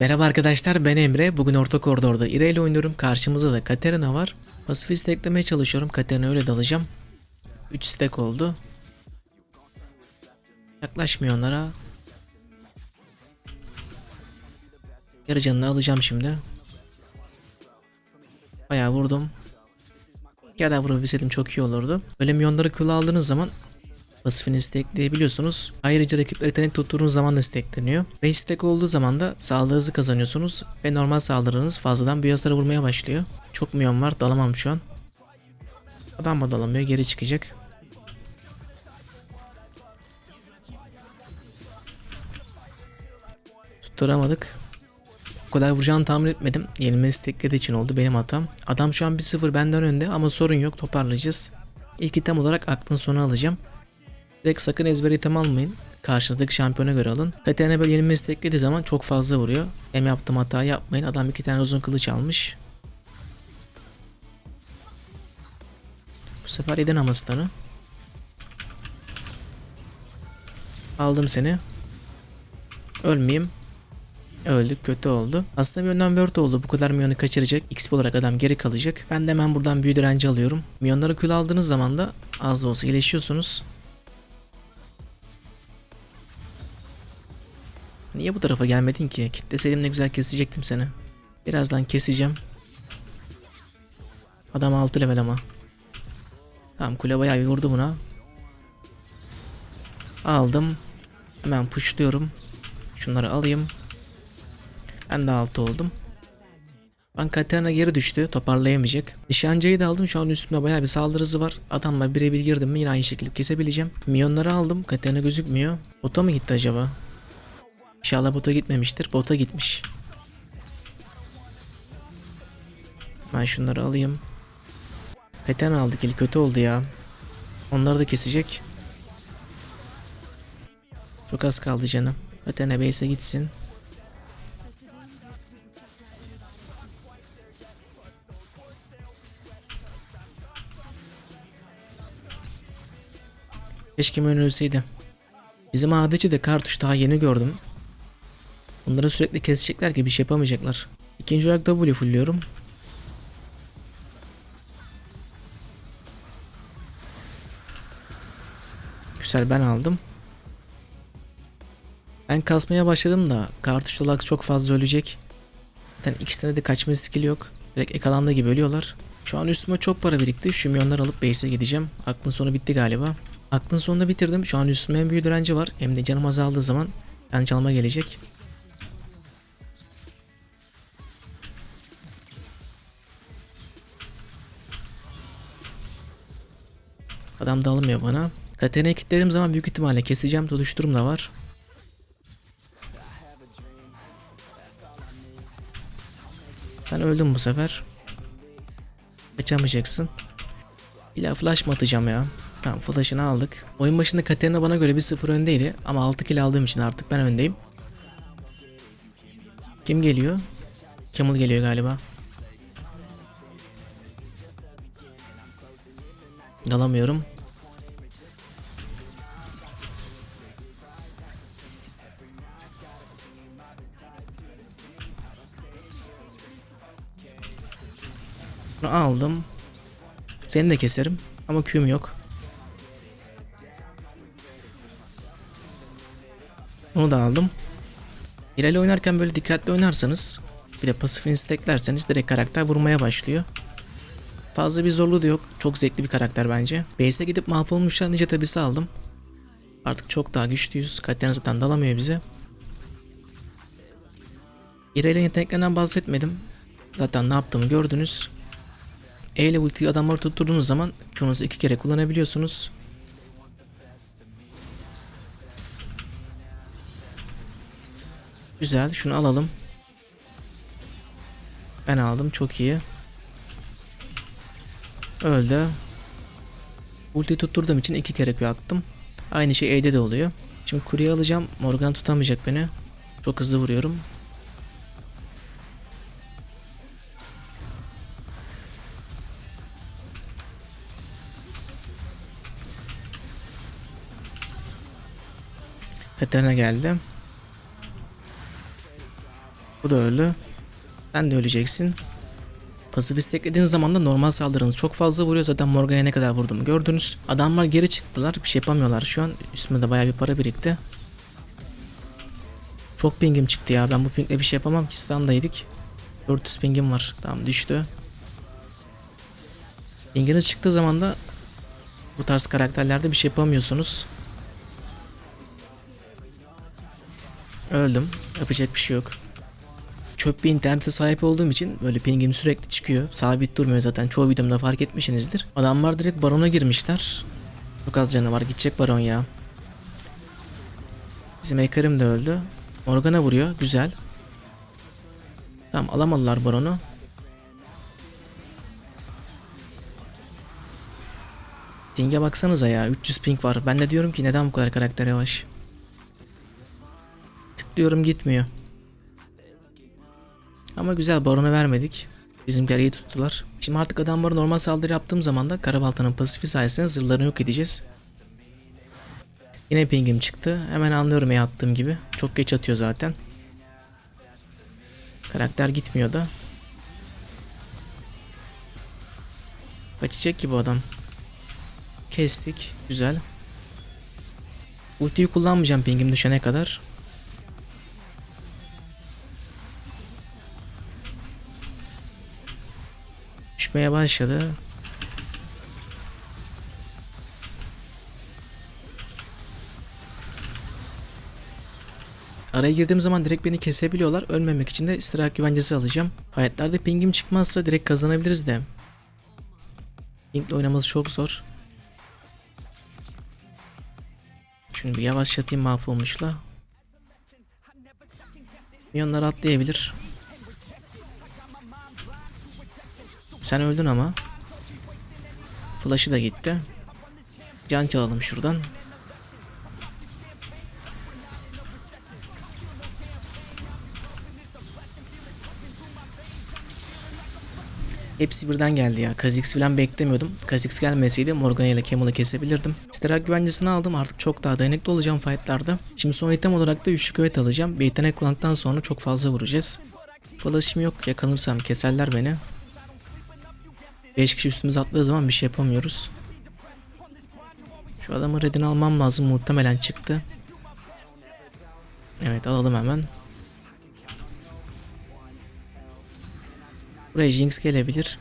Merhaba arkadaşlar ben Emre. Bugün orta koridorda İre ile oynuyorum. Karşımızda da Katerina var. Pasifist eklemeye çalışıyorum. Katerina öyle dalacağım. 3 stack oldu. Yaklaşmıyor onlara. Yarı canını alacağım şimdi. Bayağı vurdum. Daha vurabilseydim çok iyi olurdu. Böyle milyonları kula aldığınız zaman pasifini stackleyebiliyorsunuz. Ayrıca rakipler yetenek tuttuğunuz zaman da stackleniyor. 5 stack olduğu zaman da saldırı kazanıyorsunuz ve normal saldırınız fazladan büyü hasarı vurmaya başlıyor. Çok milyon var dalamam şu an. Adam mı dalamıyor geri çıkacak. Tutturamadık. O kadar vuracağını tahmin etmedim. Yenilmesi teklediği için oldu benim hatam. Adam şu an 1-0 benden önde ama sorun yok toparlayacağız. İlk item olarak aklın sonu alacağım. Direkt sakın ezber item almayın. Karşınızdaki şampiyona göre alın. Katerina böyle yenilmesi teklediği zaman çok fazla vuruyor. Hem yaptığım hata yapmayın. Adam iki tane uzun kılıç almış. Bu sefer yedin ama stun'ı. Aldım seni. Ölmeyeyim. Öldük kötü oldu. Aslında bir yönden word oldu. Bu kadar milyonu kaçıracak. XP olarak adam geri kalacak. Ben de hemen buradan büyü direnci alıyorum. Milyonları kül aldığınız zaman da az da olsa iyileşiyorsunuz. Niye bu tarafa gelmedin ki? Kitleseydim ne güzel kesecektim seni. Birazdan keseceğim. Adam 6 level ama. Tamam kule bayağı vurdu buna. Aldım. Hemen pushluyorum. Şunları alayım. Ben de 6 oldum. Ben Katerina geri düştü. Toparlayamayacak. Nişancıyı da aldım. Şu an üstümde bayağı bir saldırı hızı var. Adamla birebir girdim mi yine aynı şekilde kesebileceğim. Milyonları aldım. Katerina gözükmüyor. Bota mı gitti acaba? İnşallah bota gitmemiştir. Bota gitmiş. Ben şunları alayım. Katerina aldık. El kötü oldu ya. Onları da kesecek. Çok az kaldı canım. Katerina base'e gitsin. Keşke Mön ölseydi. Bizim ADC de kartuş daha yeni gördüm. Bunları sürekli kesecekler ki bir şey yapamayacaklar. İkinci olarak W fullliyorum. Güzel ben aldım. Ben kasmaya başladım da kartuş Lux çok fazla ölecek. Zaten ikisine de kaçma skill yok. Direkt ekalanda gibi ölüyorlar. Şu an üstüme çok para birikti. Şu milyonları alıp base'e gideceğim. Aklın sonu bitti galiba. Aklın sonunda bitirdim. Şu an üstüme hem büyü direnci var hem de canım azaldığı zaman yani çalma gelecek. Adam da almıyor bana. Katerina'yı kilitlediğim zaman büyük ihtimalle keseceğim. Tutuşturum da var. Sen öldün bu sefer. Kaçamayacaksın. İlla flash mı atacağım ya? Tamam flash'ını aldık. Oyun başında Katerina bana göre bir 0 öndeydi. Ama 6 kill aldığım için artık ben öndeyim. Kim geliyor? Camel geliyor galiba. Dalamıyorum. Bunu aldım. Seni de keserim. Ama Q'm yok. Onu da aldım. İlerle oynarken böyle dikkatli oynarsanız bir de pasifini steklerseniz direkt karakter vurmaya başlıyor. Fazla bir zorluğu da yok. Çok zevkli bir karakter bence. Base'e gidip mahvolmuşlar ninja tabisi aldım. Artık çok daha güçlüyüz. Katerina zaten dalamıyor bize. İreyle yeteneklerinden bahsetmedim. Zaten ne yaptığımı gördünüz. E ile ultiyi adamları tutturduğunuz zaman Q'nuzu iki kere kullanabiliyorsunuz. Güzel şunu alalım. Ben aldım çok iyi. Öldü. Ultiyi tutturduğum için iki kere Q attım. Aynı şey E'de de oluyor. Şimdi kurye alacağım. Morgan tutamayacak beni. Çok hızlı vuruyorum. Katerina geldi. Bu da öldü. Sen de öleceksin. Pasif isteklediğiniz zaman da normal saldırınız çok fazla vuruyor. Zaten Morgan'a ne kadar vurdum gördünüz. Adamlar geri çıktılar. Bir şey yapamıyorlar şu an. Üstümde de bayağı bir para birikti. Çok pingim çıktı ya. Ben bu pingle bir şey yapamam ki. Standaydık. 400 pingim var. Tamam düştü. Pinginiz çıktığı zaman da bu tarz karakterlerde bir şey yapamıyorsunuz. Öldüm. Yapacak bir şey yok. Çöp bir internete sahip olduğum için böyle pingim sürekli çıkıyor. Sabit durmuyor zaten. Çoğu videomda fark etmişsinizdir. Adamlar direkt barona girmişler. Çok az canı var. Gidecek baron ya. Bizim Ekarim de öldü. Morgana vuruyor. Güzel. Tamam alamadılar baronu. Ping'e baksanıza ya 300 ping var. Ben de diyorum ki neden bu kadar karakter yavaş. Tıklıyorum gitmiyor. Ama güzel baronu vermedik. Bizimkiler iyi tuttular. Şimdi artık adamlara normal saldırı yaptığım zaman da Karabalta'nın pasifi sayesinde zırhlarını yok edeceğiz. Yine pingim çıktı. Hemen anlıyorum ya attığım gibi. Çok geç atıyor zaten. Karakter gitmiyor da. Kaçacak ki bu adam. Kestik. Güzel. Ultiyi kullanmayacağım pingim düşene kadar. Düşmeye başladı. Araya girdiğim zaman direkt beni kesebiliyorlar. Ölmemek için de istirahat güvencesi alacağım. Hayatlerde pingim çıkmazsa direkt kazanabiliriz de. Pingle oynaması çok zor. Şunu bir yavaşlatayım mahvolmuşla. Milyonlar atlayabilir. Sen öldün ama. Flash'ı da gitti. Can çalalım şuradan. Hepsi birden geldi ya. Kha'Zix falan beklemiyordum. Kha'Zix gelmeseydi Morgana ile Camel'ı kesebilirdim. İsterak güvencesini aldım. Artık çok daha dayanıklı olacağım fightlarda. Şimdi son item olarak da üçlü küvet alacağım. Bir yetenek kullandıktan sonra çok fazla vuracağız. Flash'ım yok. Yakalanırsam keserler beni. 5 kişi üstümüze attığı zaman bir şey yapamıyoruz. Şu adamı redini almam lazım. Muhtemelen çıktı. Evet alalım hemen. Buraya Jinx gelebilir.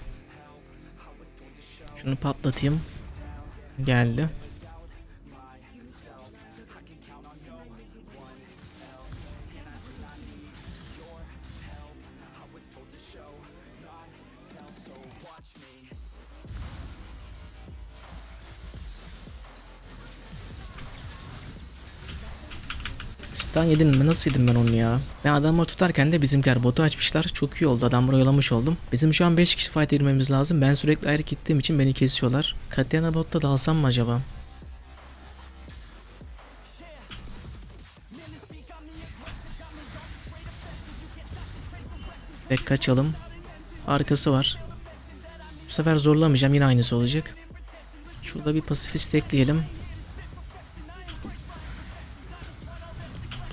Şunu patlatayım. Geldi. Stun yedin mi? Nasıl yedim ben onu ya? Ben adamları tutarken de bizimkiler botu açmışlar. Çok iyi oldu. Adamları oyalamış oldum. Bizim şu an 5 kişi fight girmemiz lazım. Ben sürekli ayrı gittiğim için beni kesiyorlar. Katarina botta da alsam mı acaba? Bek kaçalım. Arkası var. Bu sefer zorlamayacağım. Yine aynısı olacak. Şurada bir pasifist ekleyelim.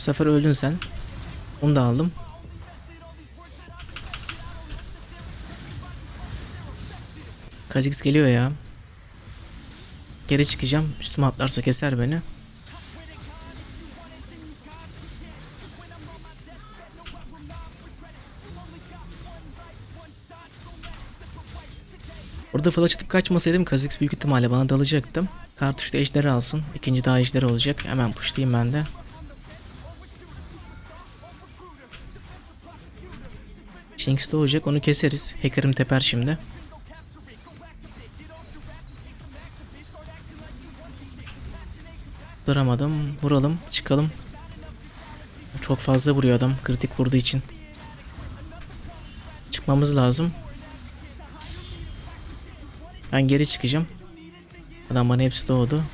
Sefer öldün sen. Onu da aldım. Kha'Zix geliyor ya. Geri çıkacağım. Üstüme atlarsa keser beni. Orada flash atıp kaçmasaydım Kha'Zix büyük ihtimalle bana dalacaktı. Kartuşta ejderi alsın. İkinci daha ejderi olacak. Hemen pushlayayım ben de. Jinx doğacak onu keseriz. Hacker'ım teper şimdi. Duramadım. Vuralım. Çıkalım. Çok fazla vuruyor adam. Kritik vurduğu için. Çıkmamız lazım. Ben geri çıkacağım. Adam bana hepsi doğdu.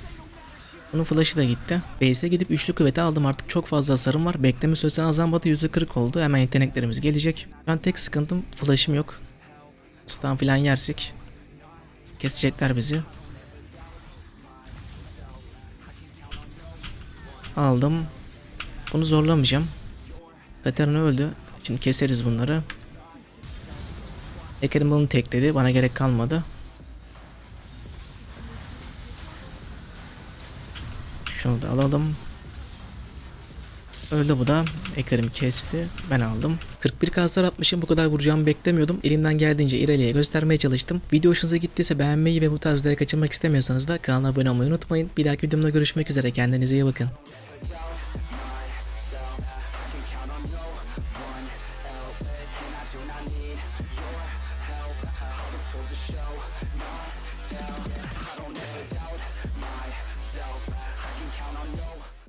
Bunun flash'ı da gitti. Base'e gidip üçlü kuvveti aldım artık çok fazla hasarım var. Bekleme süresi azalmadı %40 oldu. Hemen yeteneklerimiz gelecek. Ben tek sıkıntım flash'ım yok. Stun falan yersek kesecekler bizi. Aldım. Bunu zorlamayacağım. Katarina öldü. Şimdi keseriz bunları. Ekerim bunu tekledi. Bana gerek kalmadı. Şunu da alalım. Öldü bu da. Ekerim kesti. Ben aldım. 41 kaslar atmışım. Bu kadar vuracağımı beklemiyordum. Elimden geldiğince ileriye göstermeye çalıştım. Video hoşunuza gittiyse beğenmeyi ve bu tarz videoları kaçırmak istemiyorsanız da kanala abone olmayı unutmayın. Bir dahaki videomda görüşmek üzere. Kendinize iyi bakın.